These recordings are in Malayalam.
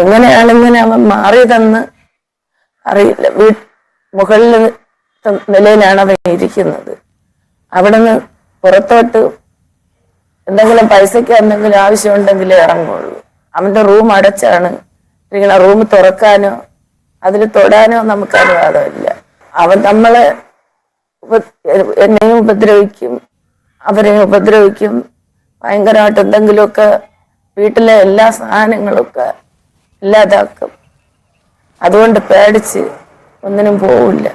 എങ്ങനെയാണ് ഇങ്ങനെ അവൻ മാറിയതെന്ന് അറിയില്ല. വീ മുകളിൽ നിലയിലാണ് അവൻ ഇരിക്കുന്നത്. അവിടെ നിന്ന് പുറത്തോട്ട് എന്തെങ്കിലും പൈസയ്ക്ക് എന്തെങ്കിലും ആവശ്യമുണ്ടെങ്കിൽ ഇറങ്ങുള്ളൂ. അവന്റെ റൂം അടച്ചാണ്. ആ റൂം തുറക്കാനോ അതിൽ തൊടാനോ നമുക്ക് അനുവാദമില്ല. അവൻ നമ്മളെ എന്നെയും ഉപദ്രവിക്കും അവരെയും ഉപദ്രവിക്കും. ഭയങ്കരമായിട്ട് എന്തെങ്കിലുമൊക്കെ വീട്ടിലെ എല്ലാ സാധനങ്ങളൊക്കെ ഇല്ലാതാക്കും. അതുകൊണ്ട് പേടിച്ച് ഒന്നിനും പോവില്ല.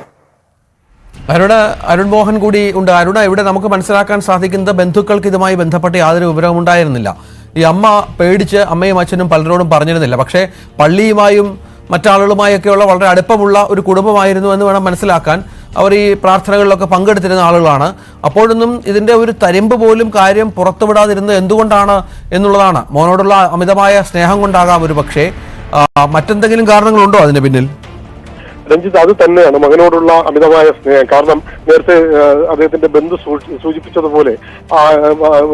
അരുണ അരുൺ മോഹൻ കൂടി ഉണ്ട്. അരുണ ഇവിടെ നമുക്ക് മനസ്സിലാക്കാൻ സാധിക്കുന്നത് ബന്ധുക്കൾക്ക് ഇതുമായി ബന്ധപ്പെട്ട യാതൊരു വിവരവും ഉണ്ടായിരുന്നില്ല. ഈ അമ്മ പേടിച്ച് അമ്മയും അച്ഛനും പലരോടും പറഞ്ഞിരുന്നില്ല. പക്ഷേ പള്ളിയുമായും മറ്റാളുകളുമായൊക്കെയുള്ള വളരെ അടുപ്പമുള്ള ഒരു കുടുംബമായിരുന്നു എന്ന് വേണം മനസ്സിലാക്കാൻ. അവർ ഈ പ്രാർത്ഥനകളിലൊക്കെ പങ്കെടുത്തിരുന്ന ആളുകളാണ്. അപ്പോഴൊന്നും ഇതിന്റെ ഒരു തരിമ്പ് പോലും കാര്യം പുറത്തുവിടാതിരുന്നത് എന്തുകൊണ്ടാണ് എന്നുള്ളതാണ് മോനോടുള്ള അമിതമായ സ്നേഹം കൊണ്ടാകാം ഒരു പക്ഷേ മറ്റെന്തെങ്കിലും കാരണങ്ങളുണ്ടോ അതിന് പിന്നിൽ? രഞ്ജിത്ത് അത് തന്നെയാണ്. മകനോടുള്ള അമിതമായ സ്നേഹം. കാരണം നേരത്തെ അദ്ദേഹത്തിന്റെ ബന്ധു സൂചിപ്പിച്ചതുപോലെ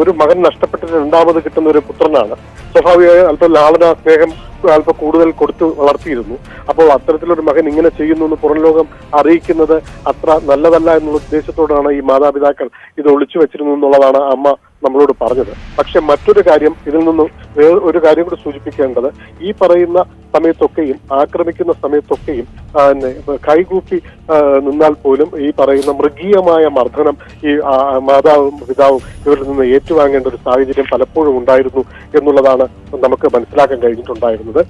ഒരു മകൻ നഷ്ടപ്പെട്ടിട്ട് രണ്ടാമത് കിട്ടുന്ന ഒരു പുത്രനാണ്. സ്വാഭാവികമായി അല്പം ലാളന സ്നേഹം അല്പം കൂടുതൽ കൊടുത്തു വളർത്തിയിരുന്നു. അപ്പോൾ അത്തരത്തിലൊരു മകൻ ഇങ്ങനെ ചെയ്യുന്നു എന്ന് പുറം ലോകം അറിയിക്കുന്നത് അത്ര നല്ലതല്ല എന്നുള്ള ഉദ്ദേശത്തോടാണ് ഈ മാതാപിതാക്കൾ ഇത് ഒളിച്ചു വെച്ചിരുന്നു എന്നുള്ളതാണ് അമ്മ നമ്മളോട് പറഞ്ഞത്. പക്ഷെ മറ്റൊരു കാര്യം ഇതിൽ നിന്നും വേറെ ഒരു കാര്യം കൂടി സൂചിപ്പിക്കേണ്ടത്. ഈ പറയുന്ന സമയത്തൊക്കെയും ആക്രമിക്കുന്ന സമയത്തൊക്കെയും കൈകൂപ്പി നിന്നാൽ പോലും ഈ പറയുന്ന മൃഗീയമായ മർദ്ദനം ഈ മാതാവും പിതാവും ഇവരിൽ നിന്ന് ഏറ്റുവാങ്ങേണ്ട ഒരു സാഹചര്യം പലപ്പോഴും ഉണ്ടായിരുന്നു എന്നുള്ളതാണ് നമുക്ക് മനസ്സിലാക്കാൻ കഴിഞ്ഞിട്ടുണ്ടായിരുന്നത്.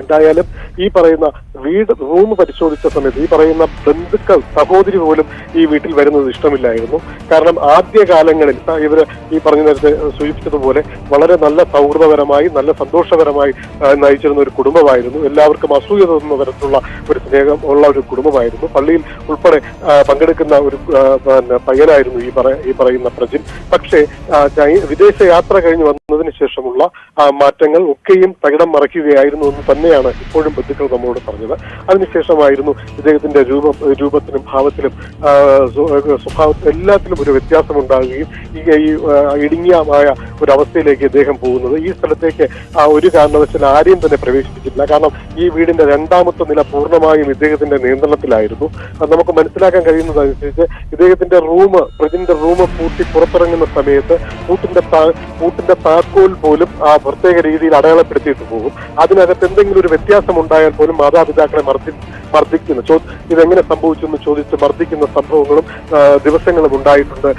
എന്തായാലും ഈ പറയുന്ന വീട് റൂം പരിശോധിച്ച സമയത്ത് ഈ പറയുന്ന ബന്ധുക്കൾ സഹോദരി പോലും ഈ വീട്ടിൽ വരുന്നത് ഇഷ്ടമില്ലായിരുന്നു. കാരണം ആദ്യ കാലങ്ങളിൽ ഇവർ ഈ പറഞ്ഞ നേരത്തെ സൂചിപ്പിച്ചതുപോലെ വളരെ നല്ല സൗഹൃദപരമായി നല്ല സന്തോഷകരമായി നയിച്ചിരുന്ന ഒരു കുടുംബമായിരുന്നു. എല്ലാവർക്കും അസൂയ തോന്നുന്ന തരത്തിലുള്ള ഒരു സ്നേഹം ഉള്ള ഒരു കുടുംബമായിരുന്നു. പള്ളിയിൽ ഉൾപ്പെടെ പങ്കെടുക്കുന്ന ഒരു പയ്യനായിരുന്നു ഈ ഈ പറയുന്ന പ്രജിൻ. പക്ഷേ വിദേശ യാത്ര കഴിഞ്ഞ് വന്നതിന് ശേഷമുള്ള മാറ്റങ്ങൾ ഒക്കെയും തകിടം മറയ്ക്കുകയായിരുന്നു എന്ന് തന്നെയാണ് ഇപ്പോഴും ബന്ധുക്കൾ നമ്മളോട് പറഞ്ഞത്. അതിനുശേഷമായിരുന്നു ഇദ്ദേഹത്തിന്റെ രൂപം രൂപത്തിലും ഭാവത്തിലും സ്വഭാവത്തിലും എല്ലാത്തിലും ഒരു വ്യത്യാസം ഉണ്ടാകുകയും ഈ ഇടുങ്ങിയമായ ഒരു അവസ്ഥയിലേക്ക് ഇദ്ദേഹം പോകുന്നത്. ഈ സ്ഥലത്തേക്ക് ഒരു കാരണവശാൽ ആരെയും തന്നെ പ്രവേശിപ്പിച്ചിട്ടില്ല. കാരണം ഈ വീടിന്റെ രണ്ടാമത്തെ നില പൂർണമായും ഇദ്ദേഹത്തിന്റെ നിയന്ത്രണത്തിലായിരുന്നു. നമുക്ക് മനസ്സിലാക്കാൻ കഴിയുന്നതനുസരിച്ച് ഇദ്ദേഹത്തിന്റെ റൂം പ്രതിന്റെ റൂം പൂട്ടി പുറത്തിറങ്ങുന്ന സമയത്ത് പൂട്ടിന്റെ താ- പൂട്ടിന്റെ താക്കോൽ പോലും ആ പ്രത്യേക രീതിയിൽ അടയാളപ്പെടുത്തിയിട്ട് പോകും. അതിനകത്ത് എന്തെങ്കിലും ഒരു വ്യത്യാസം ഉണ്ടായാൽ പോലും മാതാപിതാക്കളെ മർദ്ദി മർദ്ദിക്കുന്ന ചോ ഇതെങ്ങനെ സംഭവിച്ചു എന്ന് ചോദിച്ച് മർദ്ദിക്കുന്ന സംഭവങ്ങളും ദിവസങ്ങളും ഉണ്ടായിട്ടുണ്ട്.